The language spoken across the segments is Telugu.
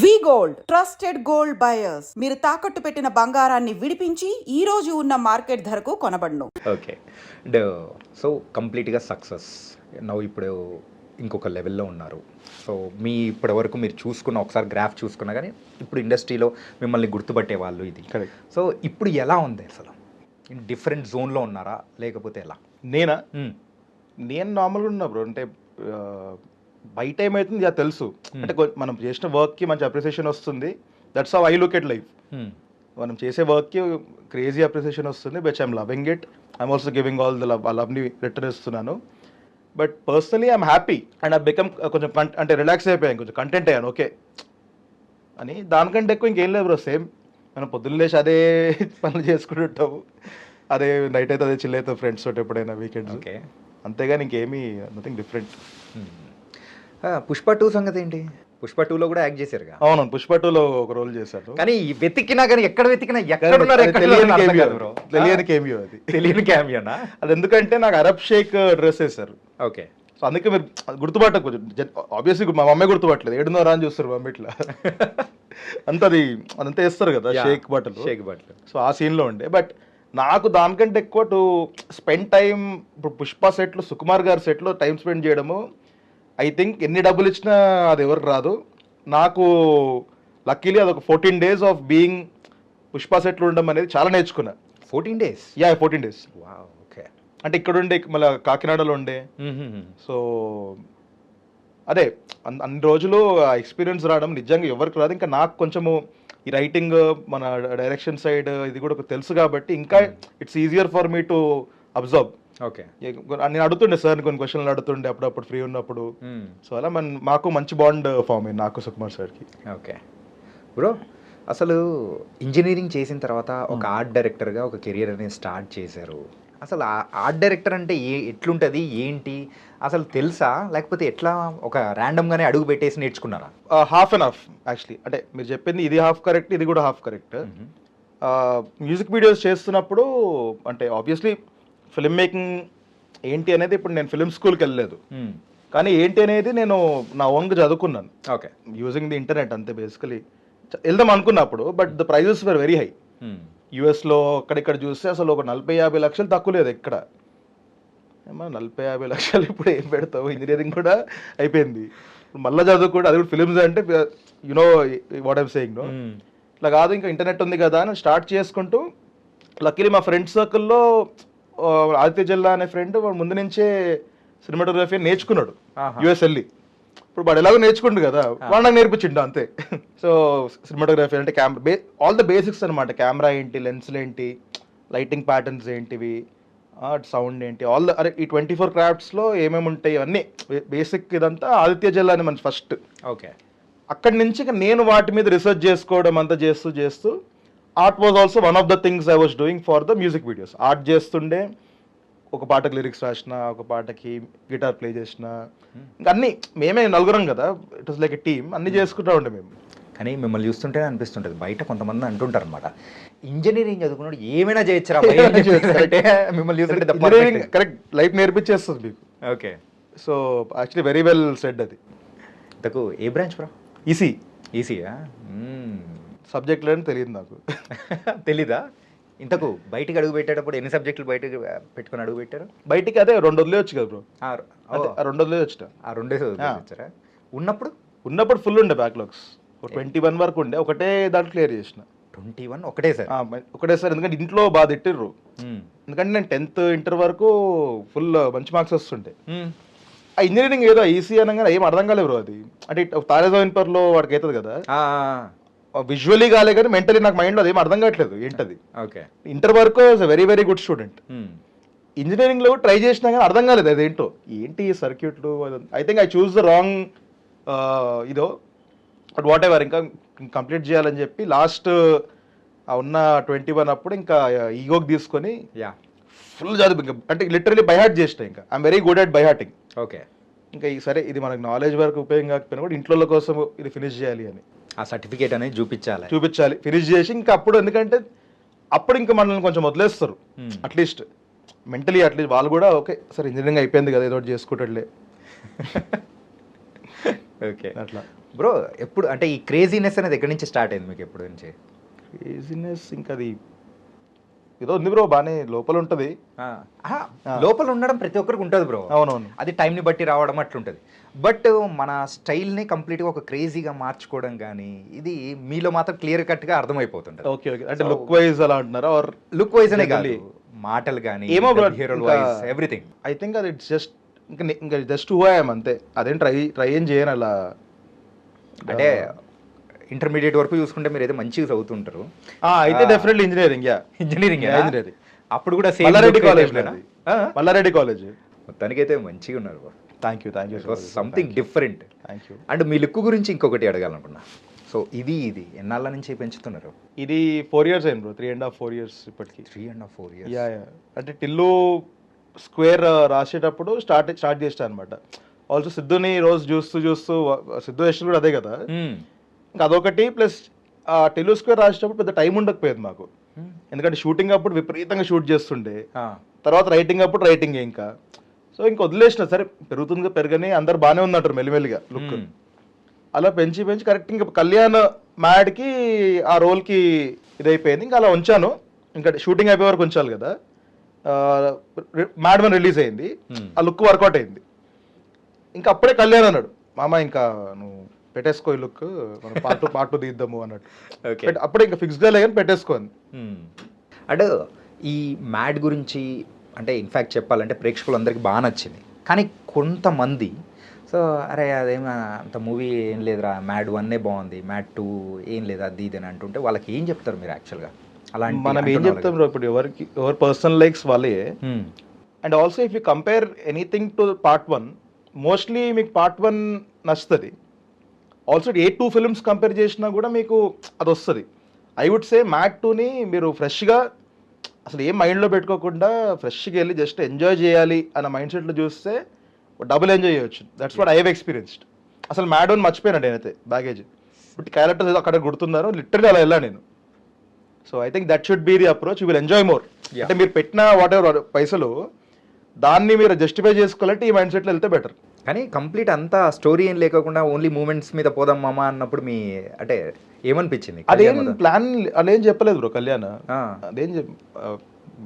V gold trusted gold buyers. మీరు తాకట్టు పెట్టిన బంగారాన్ని విడిపించి ఈ రోజు ఉన్న మార్కెట్ ధరకు కొనబడును. ఓకే. అండ్ సో కంప్లీట్గా సక్సెస్. నవ్వు ఇప్పుడు ఇంకొక లెవెల్లో ఉన్నారు. సో మీ ఇప్పటివరకు మీరు చూసుకున్న ఒకసారి గ్రాఫ్ చూసుకున్నా కానీ ఇప్పుడు ఇండస్ట్రీలో మిమ్మల్ని గుర్తుపట్టే వాళ్ళు ఇది. సో ఇప్పుడు ఎలా ఉంది అసలు? డిఫరెంట్ జోన్లో ఉన్నారా? లేకపోతే ఎలా? నేనా. నేను నార్మల్గా ఉన్నా బ్రో. అంటే బయట ఏమవుతుంది అది తెలుసు. అంటే మనం చేసిన వర్క్కి మంచి అప్రిసియేషన్ వస్తుంది. That's how I look at life. మనం చేసే వర్క్కి క్రేజీ అప్రిసియేషన్ వస్తుంది but I'm loving it I'm also giving all the love ఆ లవ్ని రిటర్న్ ఇస్తున్నాను but personally I'm happy and I become కొంచెం అంటే రిలాక్స్ అయిపోయాను కొంచెం కంటెంట్ అయ్యాను ఓకే అని దానికంటే ఎక్కువ ఇంకేం లేదు బ్రో సేమ్ మనం పొద్దున్న లేచి అదే పనులు చేసుకుంటుంటాము. అదే నైట్ అయితే అదే చిల్ అవుతాం ఫ్రెండ్స్ తోటి ఎప్పుడైనా వీకెండ్స్ ఓకే అంతేగాని ఇంకేమీ నథింగ్ డిఫరెంట్ పుష్ప టూ సంగతి ఏంటి? పుష్ప టూలో కూడా యాక్ట్ చేశారుగా. అవును పుష్ప టూలో ఒక రోల్ చేశాడు. కానీ ఈ వెతికినా కానీ ఎక్కడ వెతికినా ఎక్కడ ఉన్నారు తెలియని. అది. తెలియని కేమియో అది. తెలియని క్యామియోనా అది ఎందుకంటే నాకు అరబ్ షేక్ డ్రెస్ వేశారు. ఓకే. సో అందుకే మీరు గుర్తుపట్టకు ఆబ్వియస్లీ మా మమ్మీ గుర్తుపట్టలేదు. ఏడున్నర అని చూస్తారు మమ్మీ ఇట్లా. అంత అది అదంతా వేస్తారు కదా. షేక్ బట్టలు. షేక్ బట్టలు. సో ఆ సీన్లో ఉండే. బట్ నాకు దానికంటే ఎక్కువ టు స్పెండ్ టైం ఇప్పుడు పుష్ప సెట్లో సుకుమార్ గారి సెట్లో టైం స్పెండ్ చేయడము ఐ థింక్ ఎన్ని డబ్బులు ఇచ్చినా అది ఎవరికి రాదు. నాకు లక్కీలీ అదొక fourteen days of being Pushpa సెట్లో ఉండడం అనేది చాలా నేర్చుకున్నా. Fourteen days? Yeah fourteen days. Okay. అంటే ఇక్కడ ఉండే మళ్ళీ కాకినాడలో ఉండే. సో అదే అన్- అన్ని రోజులు ఆ ఎక్స్పీరియన్స్ రావడం నిజంగా ఎవరికి రాదు. ఇంకా నాకు కొంచెము ఈ రైటింగ్ మన డైరెక్షన్ సైడ్ ఇది కూడా తెలుసు కాబట్టి ఇంకా it's easier for me to observe okay. నేను అడుగుతుండే సార్ కొన్ని క్వశ్చన్లు అడుగుతుండే అప్పుడప్పుడు ఫ్రీ ఉన్నప్పుడు. సో అలా మన మాకు మంచి బాండ్ ఫామ్ అయింది నాకు సుకుమార్ సార్కి. ఓకే. బ్రో అసలు ఇంజనీరింగ్ చేసిన తర్వాత ఒక ఆర్ట్ డైరెక్టర్గా ఒక కెరియర్ అనేది స్టార్ట్ చేశారు. అసలు ఆర్ట్ డైరెక్టర్ అంటే ఏ ఎట్లుంటుంది ఏంటి అసలు తెలుసా? లేకపోతే ఎట్లా ఒక ర్యాండమ్గానే అడుగు పెట్టేసి నేర్చుకున్నారా? Half and half actually. అంటే మీరు చెప్పింది ఇది హాఫ్ కరెక్ట్ ఇది కూడా హాఫ్ కరెక్ట్. మ్యూజిక్ వీడియోస్ చేస్తున్నప్పుడు అంటే ఆబ్వియస్లీ ఫిల్మ్ మేకింగ్ ఏంటి అనేది ఇప్పుడు నేను ఫిల్మ్ స్కూల్కి వెళ్ళలేదు. కానీ ఏంటి అనేది నేను నా ఓన్గా చదువుకున్నాను. ఓకే యూజింగ్ ది ఇంటర్నెట్ అంతే బేసికలీ వెళ్దాం అనుకున్నప్పుడు but the prices were very high యూఎస్లో అక్కడిక్కడ చూస్తే అసలు ఒక నలభై యాభై లక్షలు తక్కువ లేదు ఎక్కడ ఏమో నలభై యాభై లక్షలు ఇప్పుడు ఏం పెడతావు? ఇంజనీరింగ్ కూడా అయిపోయింది. మళ్ళీ చదువుకుంటే అది కూడా ఫిలిమ్స్ అంటే you know what I'm saying no ఇట్లా కాదు ఇంకా ఇంటర్నెట్ ఉంది కదా అని స్టార్ట్ చేసుకుంటూ లక్కీలీ మా ఫ్రెండ్ సర్కిల్లో ఆదిత్య జిల్లా అనే ఫ్రెండ్ వాడు ముందు నుంచే సినిమాటోగ్రఫీ నేర్చుకున్నాడు ఆహా. యుఎస్ వెళ్ళి ఇప్పుడు వాడు ఎలాగో నేర్చుకుండు కదా వాడు నాకు నేర్పించిండు అంతే. సో సినిమాటోగ్రఫీ అంటే కెమెరా బే ఆల్ ద బేసిక్స్ అనమాట కెమెరా ఏంటి లెన్స్లు ఏంటి లైటింగ్ ప్యాటర్న్స్ ఏంటివి సౌండ్ ఏంటి ఆల్ ద అరే ఈ ట్వంటీ ఫోర్ క్రాఫ్ట్స్లో ఏమేమి ఉంటాయి అన్నీ. బేసిక్ ఇదంతా ఆదిత్య జిల్లా అని మన ఫస్ట్ ఓకే. అక్కడి నుంచి నేను వాటి మీద రీసెర్చ్ చేసుకోవడం అంతా చేస్తూ చేస్తూ art was also one of the things I was doing for the music videos art చేస్తుండే ఒక పాటకి లిరిక్స్ రాసిన ఒక పాటకి గిటార్ ప్లే చేసిన. ఇంకా అన్ని మేమే నలుగురం కదా it was like a team అన్ని చేసుకుంటా ఉండే మేము. కానీ మిమ్మల్ని చూస్తుంటే అనిపిస్తుంటుంది బయట కొంతమంది అంటుంటారు అనమాట ఇంజనీరింగ్ చదువుకున్నాడు ఏమైనా చేయొచ్చురా అంటే మిమ్మల్ని చూస్తుంటే ఇంజనీరింగ్. కరెక్ట్ లైఫ్ నేర్పించేస్తుంది మీకు. Okay. So actually very well said అది. ఇంతకు ఏ బ్రాంచ్ బ్రో? ఈసీ ఈసీయా సబ్జెక్టులు అని తెలియదు నాకు. తెలీదా? ఇంతకు బయటికి అడుగు పెట్టేటప్పుడు ఎన్ని సబ్జెక్టులు బయటకు పెట్టుకొని అడుగు పెట్టారు? బయటికి అదే రెండు వదిలేయచ్చు కదా బ్రో. రెండు వదిలేయచ్చు ఆ రెండే చదివించారా ఉన్నప్పుడు? ఉన్నప్పుడు ఫుల్ ఉండే బ్యాక్లాగ్స్ ట్వంటీ వన్ వరకు ఉండే. ఒకటే దాంట్లో క్లియర్ చేసిన. ట్వంటీ వన్ ఒకటే సార్? ఒకటే సార్. ఎందుకంటే ఇంట్లో బాగా తిట్టిర్రు. ఎందుకంటే నేను టెన్త్ ఇంటర్ వరకు ఫుల్ మంచి మార్క్స్ వస్తుండే ఆ ఇంజనీరింగ్ ఏదో ఈసీ అనగానే ఏం అర్థం కాలేదు బ్రో అది. అంటే తారేజోయిన్పర్లో వాడికి అవుతుంది కదా. విజువలీ కాలే కానీ మెంటలీ నాకు మైండ్లో అది అర్థం కావట్లేదు. ఏంటది? ఓకే. ఇంటర్ వరకు వెరీ వెరీ గుడ్ స్టూడెంట్ ఇంజనీరింగ్లో ట్రై చేసినా కానీ అర్థం కాలేదు అదేంటో. ఏంటి ఈ సర్క్యూట్లు I think I chose the wrong ఇదో. బట్ వాట్ ఎవర్ ఇంకా కంప్లీట్ చేయాలని చెప్పి లాస్ట్ ఉన్న ట్వంటీ వన్ అప్పుడు ఇంకా ఈగోకి తీసుకొని యా ఫుల్ చదువు ఇంకా అంటే లిటరలీ బైహార్ట్ చేసిన ఇంకా. I'm very good at by hearting okay. ఇంకా ఈ సరే ఇది మనకు నాలెడ్జ్ వరకు ఉపయోగం కాకపోయినా కూడా ఇంట్లో కోసం ఇది ఫినిష్ చేయాలి అని. ఆ సర్టిఫికేట్ అనేది చూపించాలి. చూపించాలి. ఫినిష్ చేసి ఇంకా అప్పుడు ఎందుకంటే అప్పుడు ఇంకా మనల్ని కొంచెం వదిలేస్తారు. అట్లీస్ట్ మెంటలీ అట్లీస్ట్ వాళ్ళు కూడా ఓకే సరే ఇంజనీరింగ్ అయిపోయింది కదా ఏదో చేసుకుంటాడులే. ఓకే. అట్లా. బ్రో ఎప్పుడు అంటే ఈ క్రేజీనెస్ అనేది ఎక్కడి నుంచి స్టార్ట్ అయింది మీకు ఎప్పుడు నుంచి? క్రేజినెస్ ఇంకా అది ఏదో ఉంది బ్రో బాగానే లోపల ఉంటుంది లోపల ఉండడం ప్రతి ఒక్కరికి ఉంటుంది బ్రో. అవునవును. అది టైంని బట్టి రావడం అట్లుంటుంది. బట్ మన స్టైల్ని కంప్లీట్గా ఒక క్రేజీగా మార్చుకోవడం కానీ ఇది మీలో మాత్రం క్లియర్ కట్గా అర్థమైపోతుంటుంది. Okay okay. అంటే లుక్ వైజ్ అలా అంటున్నారా? ఆర్ లుక్ వైజ్ అనే కాదు. మాటలు కానీ ఏమో హీరోల్ వైజ్ ఎవ్రీథింగ్. ఐ థింక్ అది జస్ట్ ఇంకా నే- ఇంకా జస్ట్ హూ ఐఎమ్ అంతే. అదేం ట్రై ట్రై ఏం చేయను అలా. అంటే ఇంటర్మీడియట్ వరకు చూసుకుంటే మీరు అయితే మంచిగా చదువుతుంటారు. అయితే డెఫినెట్లీ ఇంజనీరింగ్ ఇంజనీరింగ్ engineering. అప్పుడు కూడా మల్లారెడ్డి కాలేజ్ మల్లారెడ్డి కాలేజ్ మొత్తానికైతే మంచిగా ఉన్నారు thank you thank you something different thank you and me look గురించి ఇంకొకటి అడగాలనుకున్నా. సో ఇది ఇది ఎన్నాళ్ళ నుంచి పెంచుతున్నారు? ఇది ఫోర్ ఇయర్స్ అయింది bro three and half four years ఇప్పటికి. Three and half four years yeah yeah అంటే టిల్లు స్క్వేర్ రాసేటప్పుడు స్టార్ట్ స్టార్ట్ చేస్తా అనమాట ఆల్సో సిద్ధుని రోజు చూస్తూ చూస్తూ సిద్ధు యశ్లు కూడా అదే కదా. ఇంకా అదొకటి ప్లస్ స్క్వేర్ రాసేటప్పుడు పెద్ద టైం ఉండకపోయేది మాకు. ఎందుకంటే షూటింగ్ అప్పుడు విపరీతంగా షూట్ చేస్తుండే. తర్వాత రైటింగ్ అప్పుడు రైటింగ్ ఇంకా. సో ఇంకా వదిలేసిన సరే పెరుగుతుంది పెరగని అందరు బాగానే ఉన్నట్టు మెల్లిమెల్లిగా లుక్. అలా పెంచి పెంచి కరెక్ట్ ఇంకా కళ్యాణ్ మ్యాడ్కి ఆ రోల్కి ఇదైపోయింది. ఇంకా అలా ఉంచాను. ఇంకా షూటింగ్ అయిపోయే వరకు ఉంచాలి కదా. మ్యాడ్ వన్ రిలీజ్ అయింది. Hmm. ఆ లుక్ వర్కౌట్ అయింది. ఇంకా అప్పుడే కళ్యాణ్ అన్నాడు మామ ఇంకా నువ్వు పెట్టేసుకో ఈ లుక్ మనం పార్ట్ పార్ట్ టూ తీద్దాము అన్నట్టు. ఓకే అప్పుడే ఇంకా ఫిక్స్గా లేదని పెట్టేసుకోండి అంటే ఈ మ్యాడ్ గురించి అంటే ఇన్ఫ్యాక్ట్ చెప్పాలంటే ప్రేక్షకులందరికీ బాగా నచ్చింది. కానీ కొంతమంది సో అరే అదేం అంత మూవీ ఏం లేదురా మ్యాడ్ వన్నే బాగుంది మ్యాడ్ టూ ఏం లేదు అది ఇది అని అంటుంటే వాళ్ళకి ఏం చెప్తారు మీరు యాక్చువల్గా అలాంటి మనం ఏం చెప్తాం ఇప్పుడు ఎవరికి ఎవరి పర్సనల్ లైక్స్ వాళ్ళే. And also if you compare anything to part one mostly మీకు పార్ట్ వన్ నచ్చుతుంది. Also a two films compare చేసినా కూడా మీకు అది వస్తుంది. ఐ వుడ్ సే మ్యాట్ టూని మీరు ఫ్రెష్గా అసలు ఏం మైండ్లో పెట్టుకోకుండా ఫ్రెష్గా వెళ్ళి జస్ట్ ఎంజాయ్ చేయాలి అన్న మైండ్ సెట్లో చూస్తే డబుల్ ఎంజాయ్ చేయొచ్చు. That's what I have experienced అసలు మ్యాడ్ వన్ మర్చిపోయినాడు నేనైతే బ్యాగేజ్ బట్ క్యారెక్టర్స్ ఏదో అక్కడ గుర్తున్నారు లిటరలీ అలా వెళ్ళా నేను. So I think that should be the approach you will enjoy more. అంటే మీరు పెట్టిన వాట్ ఎవర్ పైసలు దాన్ని మీరు జస్టిఫై చేసుకోవాలంటే ఈ మైండ్ సెట్లో వెళ్తే బెటర్ కానీ కంప్లీట్ అంతా స్టోరీ ఏం లేకుండా ఓన్లీ మూమెంట్స్ మీద పోదాం మామ అన్నప్పుడు మీ అంటే ఏమనిపించింది అదేం ప్లాన్ అదేం చెప్పలేదు బ్రో కళ్యాణ్. అదేం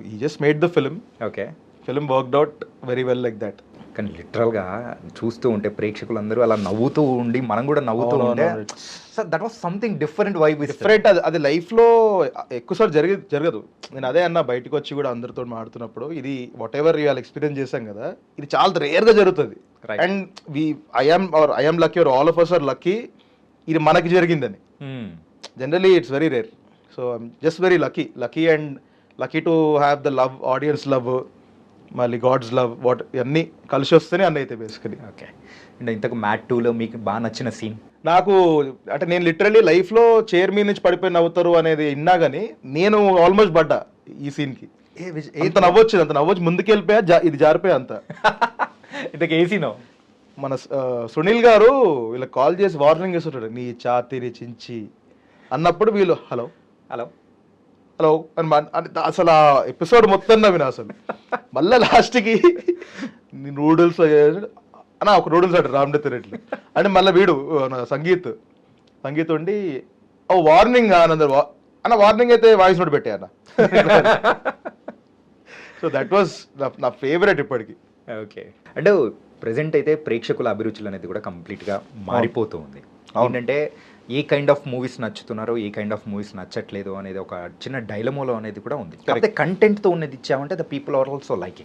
ఈ just made the film okay. Film worked out very well like that కానీ లిటరల్గా చూస్తూ ఉంటే ప్రేక్షకులందరూ అలా నవ్వుతూ ఉండి మనం కూడా నవ్వుతూ ఉంటే. Sir that was something different vibe different అది అది లైఫ్లో ఎక్కువసార్లు జరిగి జరగదు. నేను అదే అన్న బయటకు వచ్చి కూడా అందరితో మాడుతున్నప్పుడు ఇది వాట్ ఎవర్ ఇవాళ ఎక్స్పీరియన్స్ చేశాం కదా ఇది చాలా రేర్గా జరుగుతుంది. And we I'm are I'm lucky are all of us are lucky ఇది మనకి జరిగిందని. Generally it's very rare so I'm just very lucky lucky and lucky to have the love audience love మళ్ళీ గాడ్స్ లవ్ వాట్ ఇవన్నీ కలిసి వస్తేనే అన్న అయితే బేసికలీ ఓకే అండ్ ఇంతకు మ్యాట్ టూలో మీకు బాగా నచ్చిన సీన్ నాకు అంటే నేను లిటరలీ లైఫ్లో చైర్ మీద నుంచి పడిపోయి నవ్వుతారు అనేది విన్నా కానీ నేను ఆల్మోస్ట్ పడ్డా ఈ సీన్కి అంత నవ్వొచ్చింది అంత నవ్వొచ్చి ముందుకు వెళ్ళిపోయా జా- ఇది జారిపోయా అంత. ఇంతకు ఏ సీనో మన సునీల్ గారు వీళ్ళకి కాల్ చేసి వార్నింగ్ ఇస్తుంటాడు నీ ఛాతీని చించి అన్నప్పుడు వీళ్ళు హలో హలో. హలో అని అసలు ఆ ఎపిసోడ్ మొత్తం నవ్విన అసలు. మళ్ళీ లాస్ట్కి నూడిల్స్ అన్న ఒక నూడిల్స్ అంటారు రామ్ రెడ్డి అంటే మళ్ళీ వీడు సంగీత్. సంగీత్ ఉండి ఓ వార్నింగ్ ఆనందర్ వా అన్న వార్నింగ్ అయితే వాయిస్ నోట్ పెట్టే అన్న. సో దట్ వాస్ నా ఫేవరెట్ ఇప్పటికి. ఓకే. అంటే ప్రజెంట్ అయితే ప్రేక్షకుల అభిరుచులు అనేది కూడా కంప్లీట్గా మారిపోతూ ఉంది. ఏంటంటే ఏ కైండ్ ఆఫ్ మూవీస్ నచ్చుతున్నారో ఏ కైండ్ ఆఫ్ మూవీస్ నచ్చట్లేదు అనేది ఒక చిన్న డైలమోలో అనేది కూడా ఉంది. కాకపోతే కంటెంట్తో ఉన్నది ఇచ్చామంటే the people are also like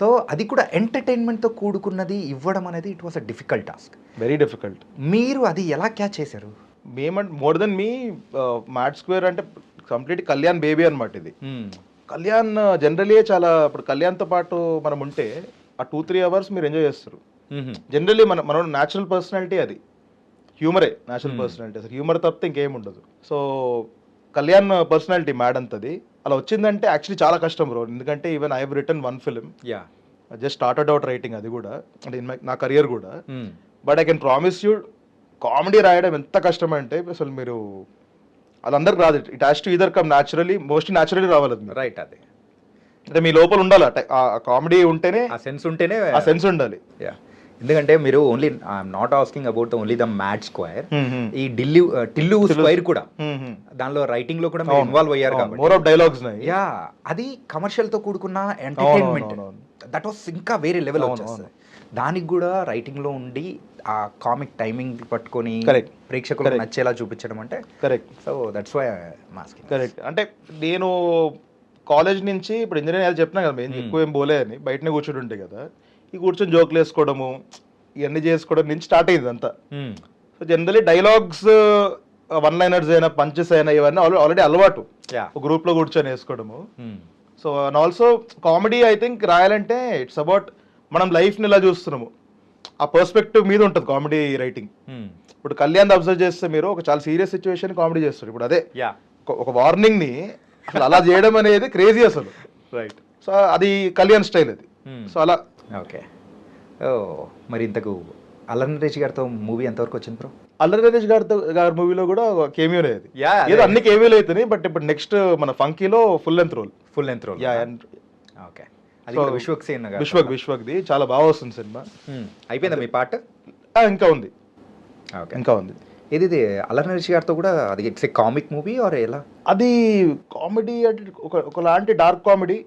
so అది కూడా ఎంటర్టైన్మెంట్తో కూడుకున్నది ఇవ్వడం అనేది it was a difficult task very difficult మీరు అది ఎలా క్యాచ్ చేశారు? మేమంటే మోర్ దెన్ మీ మ్యాట్ స్క్వేర్ అంటే కంప్లీట్ కళ్యాణ్ బేబీ అనమాట ఇది. కళ్యాణ్ జనరలీ చాలా ఇప్పుడు కళ్యాణ్తో పాటు మనం ఉంటే ఆ టూ త్రీ అవర్స్ మీరు ఎంజాయ్ చేస్తారు. జనరలీ మన మన న్యాచురల్ పర్సనాలిటీ అది. హ్యూమరే న్యాచురల్ పర్సనాలిటీ. అసలు హ్యూమర్ తప్పితే ఇంకేం ఉండదు. సో కళ్యాణ్ పర్సనాలిటీ మ్యాడ్ అంతది. అలా వచ్చిందంటే యాక్చువల్లీ చాలా కష్టం బ్రో. ఎందుకంటే even I have written one film yeah just started out writing అది కూడా. అంటే నా కెరియర్ కూడా. But I can promise you comedy రాయడం ఎంత కష్టం అంటే అసలు మీరు వాళ్ళందరికి రాదు. It has to either come naturally mostly naturally రావాలి. రైట్ అదే. అంటే మీ లోపల ఉండాలి. ఆ కామెడీ ఉంటేనే ఆ సెన్స్ ఉంటేనే ఆ సెన్స్ ఉండాలి. యా ఎందుకంటే మీరు only I'm not asking about only the Mad square Hmm, ఈ ఢిల్లీ టిల్లు స్క్వేర్ కూడా. hmm. దానిలో రైటింగ్లో కూడా ఇన్వాల్వ్ అయ్యారు కాబట్టి. మోర్ ఆఫ్ డైలాగ్స్ యా అది కమర్షియల్తో కూడుకున్న ఎంటర్టైన్మెంట్. దట్ వాస్ ఇంకా వేరే లెవెల్ వచ్చేస్తుంది. దానికి కూడా రైటింగ్లో ఉండి ఆ కామిక్ టైమింగ్ పట్టుకొని. ప్రేక్షకులకు. నచ్చేలా చూపించడం అంటే correct so that's why masking correct అంటే నేను కాలేజ్ నుంచి ఇప్పుడు ఇంజనీరింగ్ అది చెప్పినా కదా మేము ఎక్కువ ఏం పోలే అని బయటనే కూర్చుని ఉంటే కదా ఈ కూర్చొని జోకులు వేసుకోవడము ఇవన్నీ చేసుకోవడం నుంచి స్టార్ట్ అయింది అంతా. So generally dialogues one liners అయినా పంచెస్ అయినా ఇవన్నీ ఆల్రెడీ అలవాటు. యా. ఒక గ్రూప్లో కూర్చొని వేసుకోవడము. So and also comedy I think రాయాలంటే ఇట్స్ అబౌట్ మనం లైఫ్ని ఇలా చూస్తున్నాము. ఆ పర్స్పెక్టివ్ మీద ఉంటుంది కామెడీ రైటింగ్. ఇప్పుడు కళ్యాణ్ అబ్జర్వ్ చేస్తే మీరు ఒక చాలా సీరియస్ సిచ్యువేషన్ కామెడీ చేస్తారు. ఇప్పుడు అదే. యా. ఒక- వార్నింగ్ని అసలు అలా చేయడం అనేది క్రేజీ అసలు. రైట్. సో అది కళ్యాణ్ స్టైల్ అది. సో అలా ఓకే. ఓ మరి ఇంతకు అల్లన్ నరేష్ గారితో మూవీ ఎంతవరకు వచ్చింది బ్రో? అల్లరి నరేష్ గారితో గారి మూవీలో కూడా కేమియోనే అది. ఏదో. అన్ని కేమియోలు అవుతున్నాయి బట్ ఇప్పుడు నెక్స్ట్ మన ఫంకీలో full length role full length role yeah okay. అది విశ్వక్ సేన్ విశ్వక్ విశ్వక్ది. చాలా బాగా వస్తుంది సినిమా. అయిపోయిందా మీ పాట? ఇంకా ఉంది. ఓకే. ఇంకా ఉంది. ఇది ఇది అల్లరి నరేష్ గారితో కూడా అది it's a comic movie or ఎలా? అది కామెడీ అంటే ఒక ఒకలాంటి dark comedy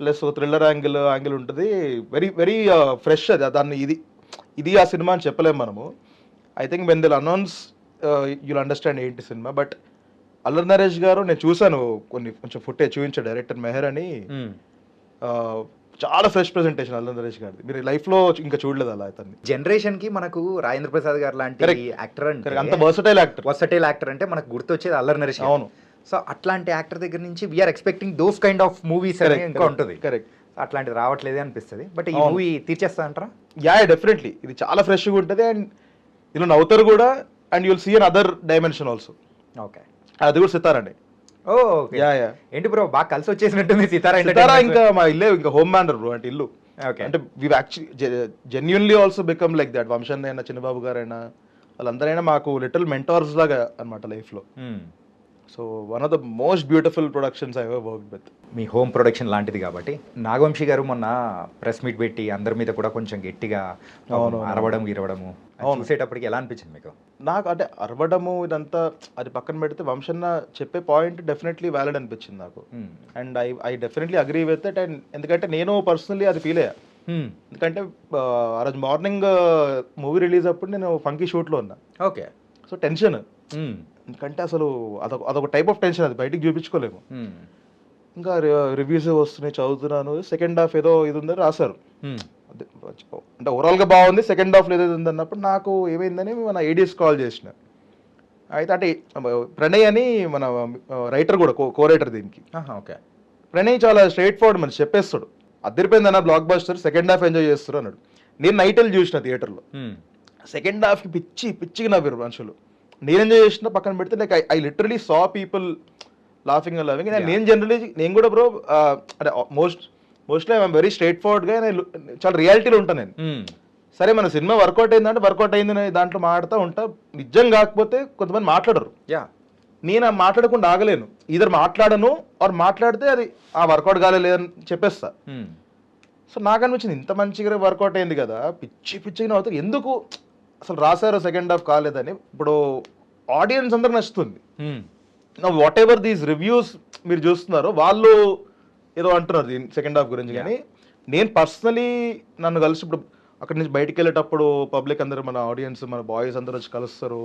plus thriller angle angle ఉంటుంది. వెరీ వెరీ ఫ్రెష్ అది. దాన్ని ఇది ఇది ఆ సినిమా అని చెప్పలేము మనము. I think when they'll announce you'll understand ఏంటి సినిమా. బట్ అల్లరి నరేష్ గారు నేను చూశాను కొన్ని కొంచెం ఫుటేజ్ చూపించాడు డైరెక్టర్ మెహర్ అని. Uh, చాలా ఫ్రెష్ ప్రెజెంటేషన్ అల్లరి నరేష్ గారిది. మీరు లైఫ్లో ఇంకా చూడలేదు అలా అతన్ని. జనరేషన్కి మనకు రాజేంద్ర ప్రసాద్ గారు లాంటి. యాక్టర్ అంత అంటే వర్సటైల్ యాక్టర్ వర్సటైల్ యాక్టర్ అంటే మనకు గుర్తొచ్చేది అల్లరి నరేష్ గారు. అవును. సో అట్లాంటి యాక్టర్ దగ్గర నుంచి we're expecting those kind of movies ఇంకా ఉంటుంది. కరెక్ట్ అట్లాంటిది రావట్లేదే అనిపిస్తుంది. బట్ ఈ. మూవీ తీర్చేస్తా అంటారా? యా డెఫినెట్లీ ఇది చాలా ఫ్రెష్గా ఉంటుంది అండ్ ఇలా నవ్వుతారు కూడా and you'll see another dimension also okay అది కూడా సితారండి ఓ ఓకే యా యా ఏంటి బ్రో బాగా కలిసి వచ్చేసినట్టుంది సితారా సితారా. ఇంకా మా ఇల్లే ఇంకా హోమ్ మ్యానర్ బ్రో అంటే ఇల్లు. Okay. అంటే we actually genuinely also become like that వంశన్ అయినా చిన్నబాబు గారైనా వాళ్ళందరైనా మాకు లిటిల్ మెంటార్స్ లాగా అనమాట లైఫ్లో. So one of the most beautiful productions I work with me home production లాంటిది కాబట్టి నాగవంశి గారు మొన్న ప్రెస్ మీట్ పెట్టి అందరి మీద కూడా కొంచెం గట్టిగా. అరవడం అవును. చూసేటప్పటికి ఎలా అనిపించింది మీకు నాకు అంటే అరవడము ఇదంతా అది పక్కన పెడితే వంశన్న చెప్పే పాయింట్ డెఫినెట్లీ వ్యాలిడ్ అనిపించింది నాకు. And I I definitely agree with it and ఎందుకంటే నేను పర్సనలీ అది ఫీల్ అయ్యా. ఎందుకంటే ఆ, రోజు మార్నింగ్ మూవీ రిలీజ్ అప్పుడు నేను ఫంకీ షూట్లో ఉన్నా ఓకే సో టెన్షన్. ఎందుకంటే అసలు అదొక అదొక టైప్ ఆఫ్ టెన్షన్ అది బయటికి చూపించుకోలేము. Hmm. ఇంకా రివ్యూస్ వస్తున్నాయి చదువుతున్నాను సెకండ్ హాఫ్ ఏదో ఇది ఉందని రాశారు. Hmm. అంటే ఓవరాల్గా బాగుంది సెకండ్ హాఫ్ ఏదో ఉంది అన్నప్పుడు నాకు ఏమైందని మన ఏడీఎస్ కాల్ చేసిన. అయితే అంటే ప్రణయ్ అని మన రైటర్ కూడా కో రైటర్ దీనికి. ఓకే. ప్రణయ్ చాలా స్ట్రైట్ ఫార్వర్డ్ మనకి చెప్పేస్తాడు. అద్దరిపోయిందన్న blockbuster second half enjoy చేస్తారు అన్నాడు. నేను నైట్ వెళ్ళి చూసిన థియేటర్లో Hmm. సెకండ్ హాఫ్కి పిచ్చి పిచ్చిగా నవ్వారు మనుషులు. నేను ఎంజాయ్ చేసిన పక్కన పెడితే like I literally saw people laughing and loving నేను జనరలీ నేను కూడా బ్రో అంటే most mostly I'm very straight ఫార్వర్డ్గా నేను చాలా రియాలిటీలో ఉంటాను నేను. సరే మన సినిమా వర్కౌట్ అయిందంటే వర్కౌట్ అయిందని దాంట్లో మాట్లాడుతూ ఉంటా. నిజం కాకపోతే కొంతమంది మాట్లాడరు. యా నేను మాట్లాడకుండా ఆగలేను. ఇద్దరు మాట్లాడను ఆర్ మాట్లాడితే అది ఆ వర్కౌట్ కాలేదని చెప్పేస్తా. Hmm. సో నాకు అనిపించింది ఇంత మంచిగా వర్కౌట్ అయింది కదా పిచ్చి పిచ్చిగా అవుతుంది ఎందుకు? అసలు రాశారు సెకండ్ హాఫ్ కాలేదని ఇప్పుడు ఆడియన్స్ అందరికి నచ్చుతుంది. వాట్ ఎవర్ దీస్ రివ్యూస్ మీరు చూస్తున్నారో వాళ్ళు ఏదో అంటున్నారు దీని సెకండ్ హాఫ్ గురించి కానీ. నేను పర్సనలీ నన్ను కలిసి ఇప్పుడు అక్కడి నుంచి బయటికి వెళ్ళేటప్పుడు పబ్లిక్ అందరూ మన ఆడియన్స్ మన బాయ్స్ అందరూ వచ్చి కలుస్తారు.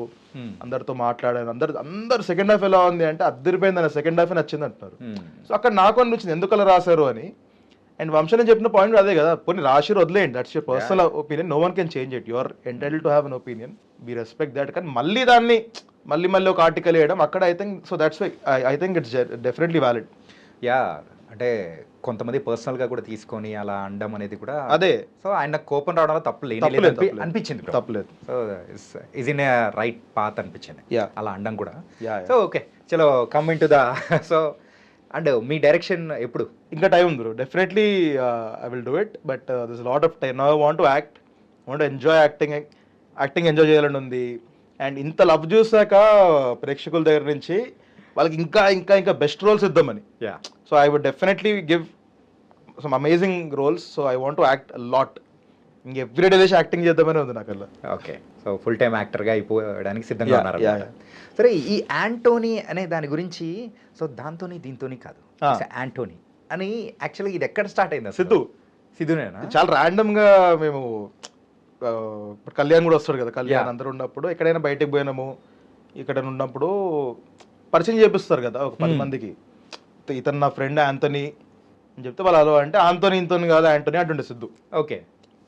అందరితో మాట్లాడాను అందరు అందరు సెకండ్ హాఫ్ ఎలా ఉంది అంటే అద్దరిపోయింది సెకండ్ హాఫ్ నచ్చింది అంటున్నారు. సో అక్కడ నాకు అనిపించింది ఎందుకు అలా రాశారు అని. అండ్ వంశని చెప్పిన పాయింట్ అదే కదా. కొన్ని రాసిరు వదిలేయండి. That's your personal opinion no one can change it you're entitle to have an opinion we respect that కానీ మళ్ళీ దాన్ని మళ్ళీ మళ్ళీ ఒక ఆర్టికల్ వేయడం అక్కడ I think so that's I think it's definitely valid yeah అంటే కొంతమంది పర్సనల్గా కూడా తీసుకొని అలా అండం అనేది కూడా అదే. సో ఆయన కోపం రావడంలో తప్పు లేదు. అనిపించింది. తప్పులేదు so is in right path అనిపించింది. అలా అండం కూడా. సో ఓకే చలో coming to the so and me direction ఎప్పుడు? ఇంకా టైం ఉంది bro. Definitely I will do it but this lot of time I want to act want enjoy acting acting enjoy చేయాలని ఉంది. అండ్ ఇంత లవ్ చూసాక ప్రేక్షకుల దగ్గర నుంచి వాళ్ళకి ఇంకా ఇంకా ఇంకా బెస్ట్ రోల్స్ ఇద్దామని. Yeah so I would definitely give some amazing roles so I want to act lot ఇంక ఎవ్రీడే లేచి యాక్టింగ్ చేద్దామని ఉంది నాకు అలా ఓకే సో ఫుల్ టైం యాక్టర్గా అయిపోవడానికి సిద్ధంగా ఉన్నారు. సరే ఈ యాంటోనీ అనే దాని గురించి సో దాంతోని దీంతోని కాదు. యాంటోనీ అని యాక్చువల్గా ఇది ఎక్కడ స్టార్ట్ అయింది? సిద్ధు సిద్ధునేనా చాలా ర్యాండమ్గా మేము ఇప్పుడు కళ్యాణ్ కూడా వస్తాడు కదా కళ్యాణ్. అందరూ ఉన్నప్పుడు ఎక్కడైనా బయటకు పోయినాము ఇక్కడ ఉన్నప్పుడు పరిచయం చేపిస్తారు కదా ఒక పది Hmm. మందికి ఇతను నా ఫ్రెండ్ యాంతనీ అని చెప్తే వాళ్ళు అలో అంటే ఆంతోని ఇంతోని కాదు యాంటోనీ అంటుండే సిద్ధు ఓకే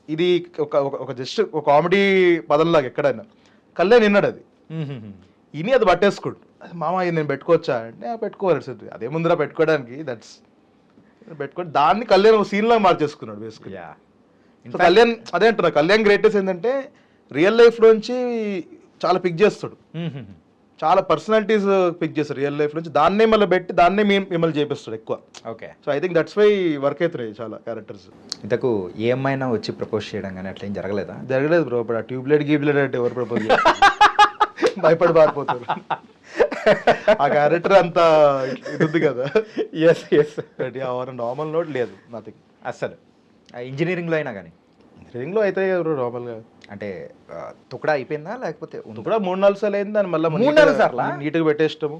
ఇది ఒక ఒక- జస్ట్ ఒక కామెడీ పదంలాగా ఎక్కడైనా. కళ్యాణ్ విన్నాడు అది. ఇని అది పట్టేసుకోడు. అది మామ ఇది నేను పెట్టుకోవచ్చా? అంటే "ఆ, పెట్టుకోవాలి అదే ముందర పెట్టుకోవడానికి దట్స్ పెట్టుకో దాన్ని కళ్యాణ్ ఒక సీన్ లాగా మార్చేసుకున్నాడు బేసికలీ కళ్యాణ్ అదే అంటున్నా కళ్యాణ్ గ్రేటెస్ట్ ఏంటంటే రియల్ లైఫ్ నుంచి చాలా పిక్ చేస్తాడు. చాలా పర్సనాలిటీస్ పిక్ చేస్తాడు రియల్ లైఫ్ నుంచి. దాన్నే మళ్ళీ పెట్టి దాన్నే మీ- మిమ్మల్ని చేపిస్తాడు ఎక్కువ. Okay so I think that's why work అవుతున్నాయి చాలా క్యారెక్టర్స్ ఇంతకు ఏమైనా వచ్చి ప్రపోజ్ చేయడం కానీ అట్లా ఏం జరగలేదా? జరగలేదు బ్రో ఇప్పుడు ఆ ట్యూబ్లైట్ గీబ్లైట్ అంటే ఎవరు ప్రపోజ్ భయపడి పారిపోతారు ఆ క్యారెక్టర్ అంత ఇది కదా. ఎస్ ఎస్ నార్మల్ నోట్ లేదు నథింగ్ అస్సలు. ఇంజనీరింగ్లో అయినా కానీ. ఇంజనీరింగ్లో అయితే బ్రో నార్మల్గా అంటే తుకడా అయిపోయిందా? లేకపోతే ఉందా? ఇప్పుడు మూడు నాలుగు సార్లు అయింది దాన్ని మళ్ళీ మూడు నాలుగు సార్లా? నీట్గా పెట్టేస్తాము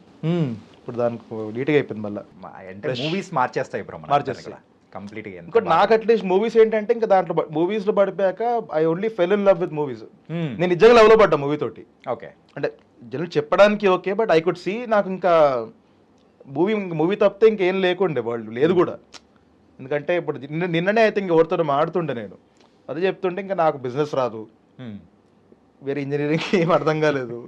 ఇప్పుడు దానికి నీట్గా అయిపోయింది మళ్ళీ. అంటే మూవీస్ మార్చేస్తాయి బ్రో మార్చేస్తాయి. కంప్లీట్గా ఇంకోటి నాకు అట్లీస్ట్ మూవీస్ ఏంటంటే ఇంకా దాంట్లో మూవీస్లో పడిపోయాక I only fell in love with movies నేను నిజంగా లవ్లో పడ్డా మూవీ తోటి. ఓకే. అంటే జనరల్ చెప్పడానికి okay but I could see నాకు ఇంకా మూవీ మూవీ తప్పితే ఇంకేం లేకుండే వరల్డ్ లేదు కూడా. ఎందుకంటే ఇప్పుడు నిన్న నిన్ననే అయితే ఇంక ఎవరితో మాడుతుండే నేను. అదే చెప్తుంటే ఇంకా నాకు బిజినెస్ రాదు. వేరే ఇంజనీరింగ్ ఏం అర్థం కాలేదు.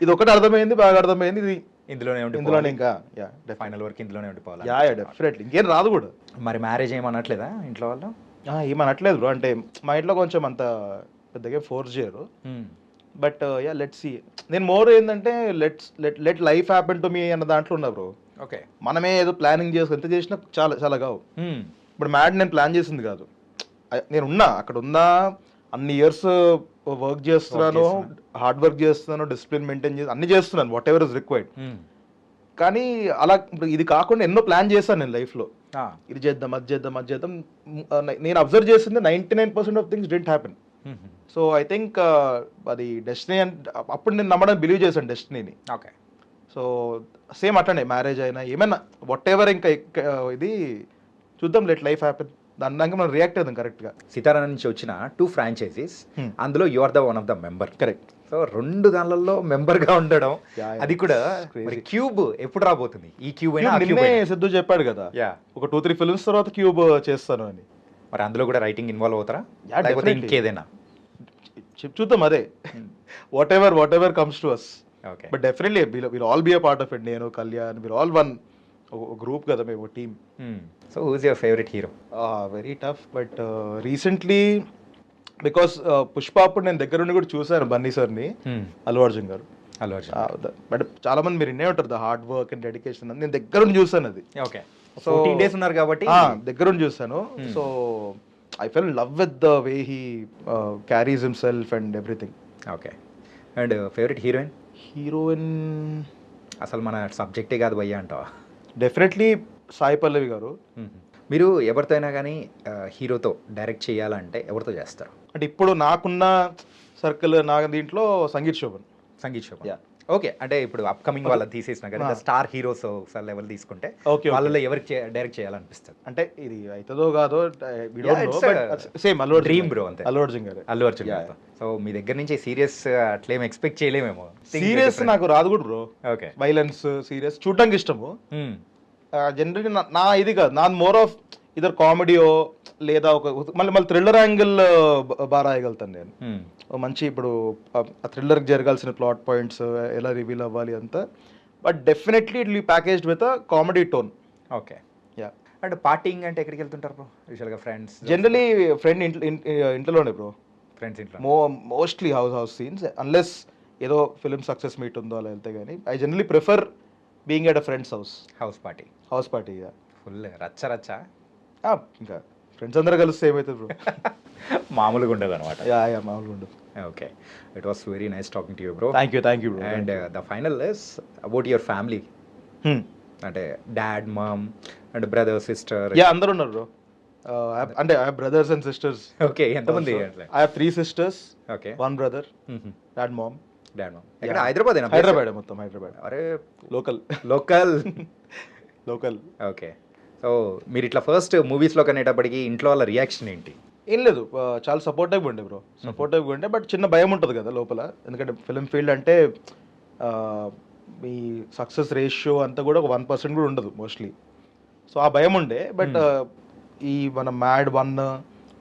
ఇది ఒకటి అర్థమైంది బాగా అర్థమైంది ఇది ఇందులోనే ఇందులోనే ఇంకా యా ఫైనల్ వరకు ఇందులోనే ఉండిపోవాలి. యా యా డెఫినెట్లీ ఇంకేం రాదు కూడా. మరి మ్యారేజ్ ఏమనట్లేదా ఇంట్లో వాళ్ళు? ఏమనట్లేదు బ్రో అంటే మా ఇంట్లో కొంచెం అంత పెద్దగా ఫోర్స్ చేయరు. బట్ యా లెట్ సి నేను మోర్ ఏంటంటే let's let let life happen to me అన్న దాంట్లో ఉన్నా బ్రో ఓకే మనమే ఏదో ప్లానింగ్ చేసుకుని ఎంత చేసినా చాలా చాలా కావు. ఇప్పుడు మ్యాడ్ నేను ప్లాన్ చేసింది కాదు. I- నేను ఉన్నా అక్కడ ఉన్నా అన్ని ఇయర్స్ వర్క్ చేస్తున్నాను. హార్డ్ వర్క్ చేస్తున్నాను డిసిప్లిన్ మెయింటైన్ చేసి అన్ని చేస్తున్నాను వాట్ ఎవర్ ఇస్ రిక్వైర్డ్ కానీ అలా ఇది కాకుండా ఎన్నో ప్లాన్ చేశాను నేను లైఫ్లో ఇది చేద్దాం అది చేద్దాం అది చేద్దాం. నేను అబ్జర్వ్ చేసింది ninety nine percent of things don't happen so I think అది డెస్టినీ అంటే అప్పుడు నేను నమ్మడం బిలీవ్ చేశాను డెస్టినీని ఓకే సో సేమ్ అట్లనే మ్యారేజ్ అయినా ఏమైనా వాట్ ఎవర్ ఇంకా ఇది చూద్దాం లెట్ లైఫ్ హ్యాపెన్ దాని దానికి మనం రియాక్ట్ అవుదాం కరెక్ట్గా సీతారా నుంచి వచ్చిన టూ ఫ్రాంచైజీస్ Hmm. అందులో you are the one of the member correct so రెండు దానిలలో మెంబర్గా ఉండడం. అది కూడా క్యూబ్ ఎప్పుడు రాబోతుంది? ఈ క్యూబ్ అయినా సిద్ధు చెప్పాడు కదా. ఒక టూ త్రీ ఫిల్మ్స్ తర్వాత క్యూబ్ చేస్తాను అని. మరి అందులో కూడా రైటింగ్ ఇన్వాల్వ్ అవుతారా? లేకపోతే. ఇంకేదైనా? చెప్ చూద్దాం అదే. Whatever whatever comes to us okay but definitely will all be a part of it నేను Kalyan will all one group కదా మేము team so who's your favourite hero very tough but recently because Pushpa అప్పుడు నేను దగ్గర నుండి కూడా చూశాను బన్నీ సార్ని అల్లు అర్జున్ గారు. అల్లు అర్జున్. బట్ చాలా మంది మీరు వినే ఉంటారు the hard work and dedication నేను దగ్గర నుండి చూశాను అది. ఓకే ఫోర్టీన్ డేస్ ఉన్నారు కాబట్టి దగ్గర నుండి చూశాను. So I fell love with the way he carries himself and everything okay and favourite heroine heroine అసలు మన సబ్జెక్టే కాదు భయ్యా అంటావా? డెఫినెట్లీ సాయి పల్లవి గారు. మీరు ఎవరితో అయినా కానీ హీరోతో డైరెక్ట్ చేయాలంటే ఎవరితో చేస్తారు? అంటే ఇప్పుడు నాకున్న సర్కిల్ నా దీంట్లో సంగీత్ శోభన్. సంగీత్ శోభన్. ఓకే. అంటే ఇప్పుడు అప్కమింగ్ వాళ్ళని తీసేసిన కానీ Ah. స్టార్ హీరోస్ ఒకసారి లెవెల్ తీసుకుంటే okay. వాళ్ళలో ఎవరికి డైరెక్ట్ చేయాలనిపిస్తుంది? అంటే ఇది అవుతుందో కాదో సేమ్ అల్లు dream bro అంతే. అల్లు అర్జున్ గారు. అల్లు అర్జున్ Yeah, సో మీ దగ్గర నుంచి సీరియస్ అట్లేం ఎక్స్పెక్ట్ చేయలేమేమో. సీరియస్ నాకు రాదు కూడా బ్రో ఓకే వైలెన్స్ సీరియస్ చూడడానికి ఇష్టము. జనరల్లీ నా ఇది కాదు. నా మోర్ ఆఫ్ ఇద్దరు కామెడీయో లేదా ఒక మళ్ళీ మళ్ళీ థ్రిల్లర్ యాంగిల్ బాగా రాయగలుగుతాను నేను. ఓ మంచి ఇప్పుడు ఆ థ్రిల్లర్కి జరగాల్సిన ప్లాట్ పాయింట్స్ ఎలా రివీల్ అవ్వాలి అంతా. But definitely it packaged with a comedy tone okay yeah and partying అంటే ఎక్కడికి వెళ్తుంటారు బ్రో యూజువల్గా ఫ్రెండ్స్ జనరలీ ఫ్రెండ్ ఇంట్లో ఇంట్లోనే బ్రో ఫ్రెండ్స్ ఇంట్లో. మో mostly house house scenes unless ఏదో ఫిలిం సక్సెస్ మీట్ ఉందో అలా వెళ్తే కానీ I generally prefer being at a friends house. House party. House party full రచ్చ రచ్చ. ఇంకా ఫ్రెండ్స్ అందరూ కలిస్తే ఏమవుతుంది బ్రో మామూలుగా ఉండదు అనమాట యా యా మామూలుగా ఉండదు. Okay it was very nice talking to you bro thank you thank you and the final is about your family అంటే dad mom and brother sister yeah అందరు ఉన్నారు బ్రో అంటే I brothers and sisters okay ఎంతమంది I have three sisters okay one brother dad mom dad ఎక్కడ? హైదరాబాద్ హైదరాబాద్ మొత్తం హైదరాబాద్. అరే local local local okay. So మీరు ఇట్లా ఫస్ట్ మూవీస్లో కనేటప్పటికి ఇంట్లో వాళ్ళ రియాక్షన్ ఏంటి? ఏం లేదు చాలా సపోర్టివ్గా ఉండే బ్రో సపోర్టివ్గా ఉండే బట్ చిన్న భయం ఉంటుంది కదా లోపల. ఎందుకంటే ఫిలిం ఫీల్డ్ అంటే ఆ, మీ సక్సెస్ రేషియో అంతా కూడా ఒక వన్ పర్సెంట్ కూడా ఉండదు మోస్ట్లీ సో ఆ భయం ఉండే బట్ ఈ మన మ్యాడ్ వన్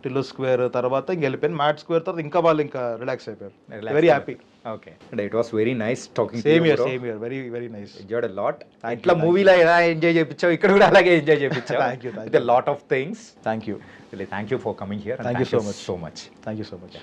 టిల్లు స్క్వేర్ తర్వాత ఇంక వెళ్ళిపోయింది. మ్యాడ్ స్క్వేర్ తర్వాత ఇంకా వాళ్ళు ఇంకా రిలాక్స్ అయిపోయారు. Very happy okay and it was very nice talking same year same year very very nice enjoyed lot ఇట్లా మూవీలో ఎలా ఎంజాయ్ చేయించావు ఇక్కడ కూడా అలాగే enjoy చేయించావు Thank you, thank with lot of things thank you thank you for coming here Thank you so much. So much thank you so much